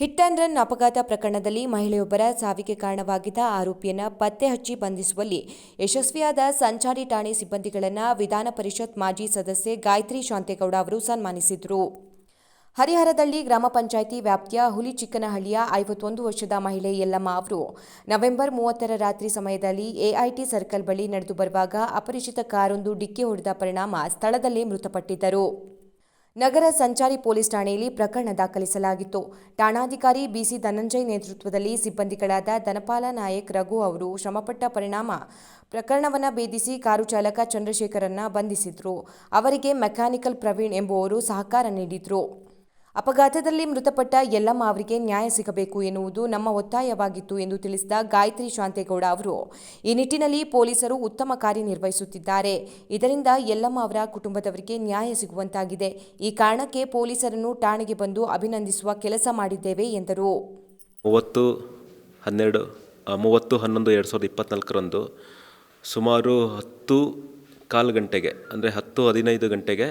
Hit and run ಅಪಘಾತ ಪ್ರಕರಣದಲ್ಲಿ ಮಹಿಳೆಯೊಬ್ಬರ ಸಾವಿಗೆ ಕಾರಣವಾಗಿದ್ದ ಆರೋಪಿಯನ್ನು ಪತ್ತೆ ಹಚ್ಚಿ ಬಂಧಿಸುವಲ್ಲಿ ಯಶಸ್ವಿಯಾದ ಸಂಚಾರಿ ಠಾಣೆ ಸಿಬ್ಬಂದಿಗಳನ್ನು ವಿಧಾನ ಪರಿಷತ್ ಮಾಜಿ ಸದಸ್ಯೆ ಗಾಯತ್ರಿ ಶಾಂತೇಗೌಡ ಅವರು ಸನ್ಮಾನಿಸಿದರು. ಹರಿಹರದಳ್ಳಿ ಗ್ರಾಮ ಪಂಚಾಯಿತಿ ವ್ಯಾಪ್ತಿಯ ಹುಲಿಚಿಕ್ಕನಹಳ್ಳಿಯ ಐವತ್ತೊಂದು ವರ್ಷದ ಮಹಿಳೆ ಯಲ್ಲಮ್ಮ ಅವರು ನವೆಂಬರ್ ಮೂವತ್ತರ ರಾತ್ರಿ ಸಮಯದಲ್ಲಿ ಎಐಟಿ ಸರ್ಕಲ್ ಬಳಿ ನಡೆದು ಬರುವಾಗ ಅಪರಿಚಿತ ಕಾರೊಂದು ಡಿಕ್ಕಿ ಹೊಡೆದ ಪರಿಣಾಮ ಸ್ಥಳದಲ್ಲೇ ಮೃತಪಟ್ಟಿದ್ದರು. ನಗರ ಸಂಚಾರಿ ಪೊಲೀಸ್ ಠಾಣೆಯಲ್ಲಿ ಪ್ರಕರಣ ದಾಖಲಿಸಲಾಗಿತ್ತು. ಠಾಣಾಧಿಕಾರಿ ಬಿಸಿ ಧನಂಜಯ್ ನೇತೃತ್ವದಲ್ಲಿ ಸಿಬ್ಬಂದಿಗಳಾದ ಧನಪಾಲ ನಾಯಕ್, ರಘು ಅವರು ಶ್ರಮಪಟ್ಟ ಪರಿಣಾಮ ಪ್ರಕರಣವನ್ನು ಭೇದಿಸಿ ಕಾರು ಚಾಲಕ ಚಂದ್ರಶೇಖರನ್ನ ಬಂಧಿಸಿದ್ರು. ಅವರಿಗೆ ಮೆಕ್ಯಾನಿಕಲ್ ಪ್ರವೀಣ್ ಎಂಬುವರು ಸಹಕಾರ ನೀಡಿದ್ರು. ಅಪಘಾತದಲ್ಲಿ ಮೃತಪಟ್ಟ ಯಲ್ಲಮ್ಮ ಅವರಿಗೆ ನ್ಯಾಯ ಸಿಗಬೇಕು ಎನ್ನುವುದು ನಮ್ಮ ಒತ್ತಾಯವಾಗಿತ್ತು ಎಂದು ತಿಳಿಸಿದ ಗಾಯತ್ರಿ ಶಾಂತೇಗೌಡ ಅವರು. ಈ ನಿಟ್ಟಿನಲ್ಲಿ ಪೊಲೀಸರು ಉತ್ತಮ ಕಾರ್ಯನಿರ್ವಹಿಸುತ್ತಿದ್ದಾರೆ ಇದರಿಂದ ಯಲ್ಲಮ್ಮ ಅವರ ಕುಟುಂಬದವರಿಗೆ ನ್ಯಾಯ ಸಿಗುವಂತಾಗಿದೆ. ಈ ಕಾರಣಕ್ಕೆ ಪೊಲೀಸರನ್ನು ಠಾಣೆಗೆ ಬಂದು ಅಭಿನಂದಿಸುವ ಕೆಲಸ ಮಾಡಿದ್ದೇವೆ ಎಂದರು. ಮೂವತ್ತು ಹನ್ನೆರಡು ಮೂವತ್ತು ಹನ್ನೊಂದು ಎರಡು ಸಾವಿರದ ಇಪ್ಪತ್ತ್ನಾಲ್ಕರಂದು ಸುಮಾರು ಹತ್ತು ಕಾಲು ಗಂಟೆಗೆ ಅಂದರೆ ಹತ್ತು ಹದಿನೈದು ಗಂಟೆಗೆ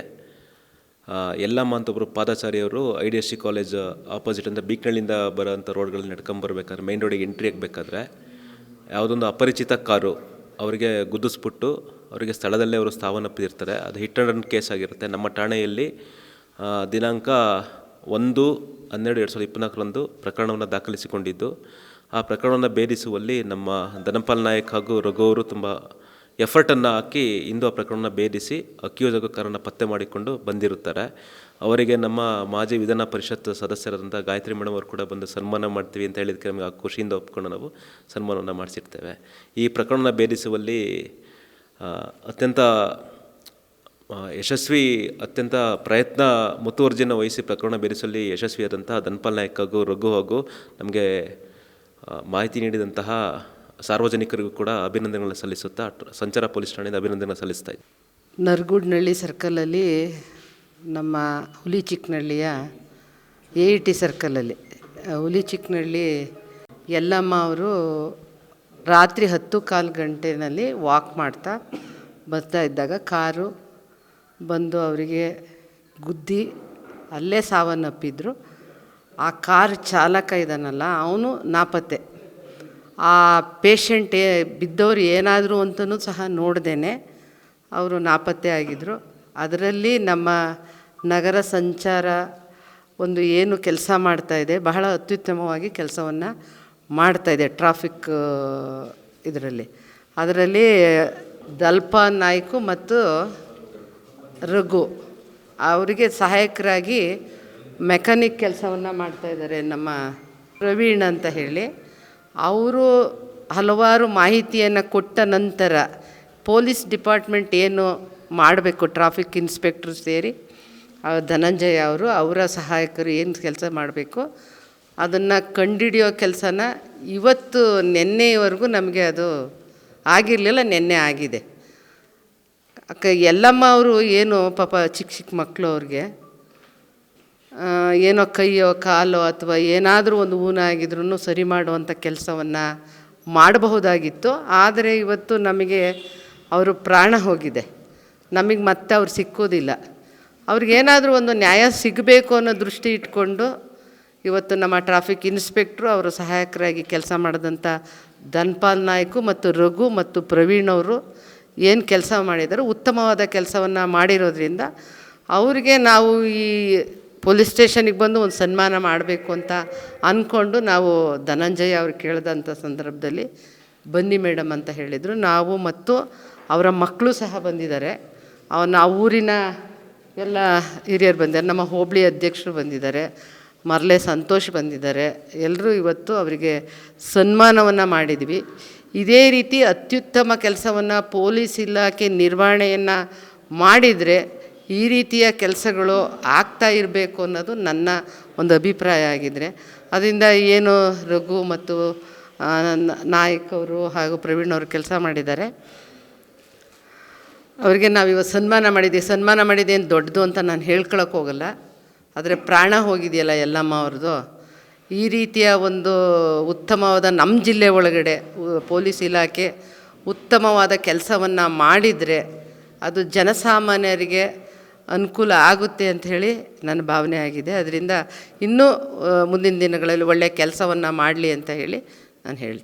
ಆ, ಯಲ್ಲಮ್ಮ ಅಂತ ಒಬ್ಬರು ಪಾದಚಾರಿಯವರು I D S C college opposite ಅಂದರೆ ಬೀಕ್ನಳ್ಳಿಂದ ಬರೋಂಥ ರೋಡ್ಗಳಲ್ಲಿ ನಡ್ಕೊಂಬರ್ಬೇಕಾದ್ರೆ ಮೈನ್ ರೋಡಿಗೆ ಎಂಟ್ರಿ ಆಗಬೇಕಾದ್ರೆ ಯಾವುದೊಂದು ಅಪರಿಚಿತ ಕಾರು ಅವರಿಗೆ ಗುದ್ದಿಸ್ಬಿಟ್ಟು ಅವರಿಗೆ ಸ್ಥಳದಲ್ಲೇ ಅವರು ಸ್ಥಾವನಪ್ಪಿರ್ತಾರೆ ಅದು ಹಿಟ್ ಆ್ಯಂಡ್ ರನ್ ಕೇಸ್ ಆಗಿರುತ್ತೆ. ನಮ್ಮ ಠಾಣೆಯಲ್ಲಿ ದಿನಾಂಕ ಒಂದು ಹನ್ನೆರಡು ಎರಡು ಸಾವಿರದ ಇಪ್ಪತ್ನಾಲ್ಕರಂದು ಪ್ರಕರಣವನ್ನು ದಾಖಲಿಸಿಕೊಂಡಿದ್ದು. ಆ ಪ್ರಕರಣವನ್ನು ಭೇದಿಸುವಲ್ಲಿ ನಮ್ಮ ಧನಪಾಲ್ ನಾಯಕ್ ಹಾಗೂ ರಘು ಅವರು ತುಂಬ ಎಫರ್ಟನ್ನು ಹಾಕಿ ಇಂದು ಆ ಪ್ರಕರಣವನ್ನು ಭೇದಿಸಿ ಅಕ್ಯೂಸ್ ಪತ್ತೆ ಮಾಡಿಕೊಂಡು ಬಂದಿರುತ್ತಾರೆ. ಅವರಿಗೆ ನಮ್ಮ ಮಾಜಿ ವಿಧಾನ ಪರಿಷತ್ ಸದಸ್ಯರಾದಂಥ ಗಾಯತ್ರಿ ಮೇಡಮ್ ಅವರು ಕೂಡ ಬಂದು ಸನ್ಮಾನ ಮಾಡ್ತೀವಿ ಅಂತ ಹೇಳಿದಕ್ಕೆ ನಮಗೆ ಆ ಖುಷಿಯಿಂದ ಒಪ್ಕೊಂಡು ನಾವು ಸನ್ಮಾನವನ್ನು ಮಾಡಿಸಿರ್ತೇವೆ. ಈ ಪ್ರಕರಣನ ಭೇದಿಸುವಲ್ಲಿ ಅತ್ಯಂತ ಯಶಸ್ವಿ, ಅತ್ಯಂತ ಪ್ರಯತ್ನ ಮುತುವರ್ಜಿನ ವಹಿಸಿ ಪ್ರಕರಣ ಭೇದಿಸುವಲ್ಲಿ ಯಶಸ್ವಿಯಾದಂತಹ ಧನ್ಪಾಲ್ ನಾಯಕ್ ಹಾಗೂ ರಘು ಹಾಗೂ ನಮಗೆ ಮಾಹಿತಿ ನೀಡಿದಂತಹ ಸಾರ್ವಜನಿಕರಿಗೂ ಕೂಡ ಅಭಿನಂದನೆಗಳನ್ನು ಸಲ್ಲಿಸುತ್ತಾ ಸಂಚಾರ ಪೊಲೀಸ್ ಠಾಣೆಯಿಂದ ಅಭಿನಂದನೆ ಸಲ್ಲಿಸ್ತಾ ಇದ್ದೀನಿ ನರಗುಡ್ನಳ್ಳಿ ಸರ್ಕಲಲ್ಲಿ ನಮ್ಮ ಹುಲಿ ಚಿಕ್ಕನಹಳ್ಳಿಯ ಎ ಇ ಟಿ ಸರ್ಕಲಲ್ಲಿ ಹುಲಿ ಚಿಕ್ಕನಹಳ್ಳಿ ಯಲ್ಲಮ್ಮ ಅವರು ರಾತ್ರಿ ಹತ್ತು ಕಾಲು ಗಂಟೆನಲ್ಲಿ ವಾಕ್ ಮಾಡ್ತಾ ಬರ್ತಾ ಇದ್ದಾಗ ಕಾರು ಬಂದು ಅವರಿಗೆ ಗುದ್ದಿ ಅಲ್ಲೇ ಸಾವನ್ನಪ್ಪಿದ್ರು. ಆ ಕಾರ್ ಚಾಲಕ ಇದ್ದಾನಲ್ಲ ಅವನು ನಾಪತ್ತೆ. ಆ ಪೇಷಂಟ್ ಬಿದ್ದವ್ರು ಏನಾದರೂ ಅಂತಲೂ ಸಹ ನೋಡ್ದೇನೆ. ಅವರು ನಾಪತ್ತೆ ಆಗಿದ್ದರು ಅದರಲ್ಲಿ ನಮ್ಮ ನಗರ ಸಂಚಾರ ಒಂದು ಏನು ಕೆಲಸ ಮಾಡ್ತಾಯಿದೆ ಬಹಳ ಅತ್ಯುತ್ತಮವಾಗಿ ಕೆಲಸವನ್ನು ಮಾಡ್ತಾಯಿದೆ ಟ್ರಾಫಿಕ್ ಇದರಲ್ಲಿ. ಅದರಲ್ಲಿ ದಲ್ಪ ನಾಯ್ಕು ಮತ್ತು ರಘು ಅವರಿಗೆ ಸಹಾಯಕರಾಗಿ ಮೆಕ್ಯಾನಿಕ್ ಕೆಲಸವನ್ನು ಮಾಡ್ತಾಯಿದ್ದಾರೆ ನಮ್ಮ ಪ್ರವೀಣ್ ಅಂತ ಹೇಳಿ. ಅವರು ಹಲವಾರು ಮಾಹಿತಿಯನ್ನು ಕೊಟ್ಟ ನಂತರ ಪೊಲೀಸ್ ಡಿಪಾರ್ಟ್ಮೆಂಟ್ ಏನು ಮಾಡಬೇಕು, ಟ್ರಾಫಿಕ್ ಇನ್ಸ್ಪೆಕ್ಟ್ರು ಸೇರಿ ಧನಂಜಯ ಅವರು, ಅವರ ಸಹಾಯಕರು ಏನು ಕೆಲಸ ಮಾಡಬೇಕು, ಅದನ್ನು ಕಂಡಿಡಿಯೋ ಕೆಲಸನ ಇವತ್ತು ನಿನ್ನೆಯವರೆಗೂ ನಮಗೆ ಅದು ಆಗಿರಲಿಲ್ಲ, ನಿನ್ನೆ ಆಗಿದೆ. ಅಕ್ಕ ಎಲ್ಲಮ್ಮ ಅವರು ಏನು ಪಾಪ ಚಿಕ್ಕ ಚಿಕ್ಕ ಮಕ್ಕಳು ಅವ್ರಿಗೆ ಏನೋ ಕೈಯೋ ಕಾಲೋ ಅಥವಾ ಏನಾದರೂ ಒಂದು ಊನ ಆಗಿದ್ರೂ ಸರಿ ಮಾಡುವಂಥ ಕೆಲಸವನ್ನು ಮಾಡಬಹುದಾಗಿತ್ತು. ಆದರೆ ಇವತ್ತು ನಮಗೆ ಅವರು ಪ್ರಾಣ ಹೋಗಿದೆ. ನಮಗೆ ಮತ್ತೆ ಅವ್ರು ಸಿಕ್ಕೋದಿಲ್ಲ. ಅವ್ರಿಗೇನಾದರೂ ಒಂದು ನ್ಯಾಯ ಸಿಗಬೇಕು ಅನ್ನೋ ದೃಷ್ಟಿ ಇಟ್ಕೊಂಡು ಇವತ್ತು ನಮ್ಮ ಟ್ರಾಫಿಕ್ ಇನ್ಸ್ಪೆಕ್ಟ್ರು ಅವರು ಸಹಾಯಕರಾಗಿ ಕೆಲಸ ಮಾಡಿದಂಥ ಧನ್ಪಾಲ್ ನಾಯ್ಕು ಮತ್ತು ರಘು ಮತ್ತು ಪ್ರವೀಣ್ ಅವರು ಏನು ಕೆಲಸ ಮಾಡಿದ್ದಾರೆ ಉತ್ತಮವಾದ ಕೆಲಸವನ್ನು ಮಾಡಿರೋದ್ರಿಂದ ಅವರಿಗೆ ನಾವು ಈ ಪೊಲೀಸ್ ಸ್ಟೇಷನಿಗೆ ಬಂದು ಒಂದು ಸನ್ಮಾನ ಮಾಡಬೇಕು ಅಂತ ಅಂದ್ಕೊಂಡು ನಾವು ಧನಂಜಯ ಅವ್ರು ಕೇಳಿದಂಥ ಸಂದರ್ಭದಲ್ಲಿ, ಬನ್ನಿ ಮೇಡಮ್ ಅಂತ ಹೇಳಿದರು. ನಾವು ಮತ್ತು ಅವರ ಮಕ್ಕಳು ಸಹ ಬಂದಿದ್ದಾರೆ. ಅವನ ಊರಿನ ಎಲ್ಲ ಹಿರಿಯರು ಬಂದಿದ್ದಾರೆ. ನಮ್ಮ ಹೋಬಳಿ ಅಧ್ಯಕ್ಷರು ಬಂದಿದ್ದಾರೆ. ಮರಳೆ ಸಂತೋಷ್ ಬಂದಿದ್ದಾರೆ. ಎಲ್ಲರೂ ಇವತ್ತು ಅವರಿಗೆ ಸನ್ಮಾನವನ್ನು ಮಾಡಿದ್ವಿ. ಇದೇ ರೀತಿ ಅತ್ಯುತ್ತಮ ಕೆಲಸವನ್ನು ಪೊಲೀಸ್ ಇಲಾಖೆ ನಿರ್ವಹಣೆಯನ್ನು ಮಾಡಿದರೆ ಈ ರೀತಿಯ ಕೆಲಸಗಳು ಆಗ್ತಾ ಇರಬೇಕು ಅನ್ನೋದು ನನ್ನ ಒಂದು ಅಭಿಪ್ರಾಯ ಆಗಿದ್ರೆ. ಅದರಿಂದ ಏನು ರಘು ಮತ್ತು ನಾಯಕ್ ಅವರು ಹಾಗೂ ಪ್ರವೀಣ್ ಅವರು ಕೆಲಸ ಮಾಡಿದ್ದಾರೆ. ಅವರಿಗೆ ನಾವು ಇವತ್ತು ಸನ್ಮಾನ ಮಾಡಿದ್ದೀವಿ ಸನ್ಮಾನ ಮಾಡಿದ್ದೇನು ದೊಡ್ಡದು ಅಂತ ನಾನು ಹೇಳ್ಕೊಳಕ್ಕೆ ಹೋಗಲ್ಲ. ಆದರೆ ಪ್ರಾಣ ಹೋಗಿದೆಯಲ್ಲ ಎಲ್ಲಮ್ಮ ಅವ್ರದ್ದು ಈ ರೀತಿಯ ಒಂದು ಉತ್ತಮವಾದ ನಮ್ಮ ಜಿಲ್ಲೆ ಒಳಗಡೆ ಪೊಲೀಸ್ ಇಲಾಖೆ ಉತ್ತಮವಾದ ಕೆಲಸವನ್ನು ಮಾಡಿದರೆ ಅದು ಜನಸಾಮಾನ್ಯರಿಗೆ ಅನುಕೂಲ ಆಗುತ್ತೆ ಅಂತ ಹೇಳಿ ನನ್ನ ಭಾವನೆ ಆಗಿದೆ. ಅದರಿಂದ ಇನ್ನೂ ಮುಂದಿನ ದಿನಗಳಲ್ಲಿ ಒಳ್ಳೆಯ ಕೆಲಸವನ್ನು ಮಾಡಲಿ ಅಂತ ಹೇಳಿ ನಾನು ಹೇಳ್ತೀನಿ.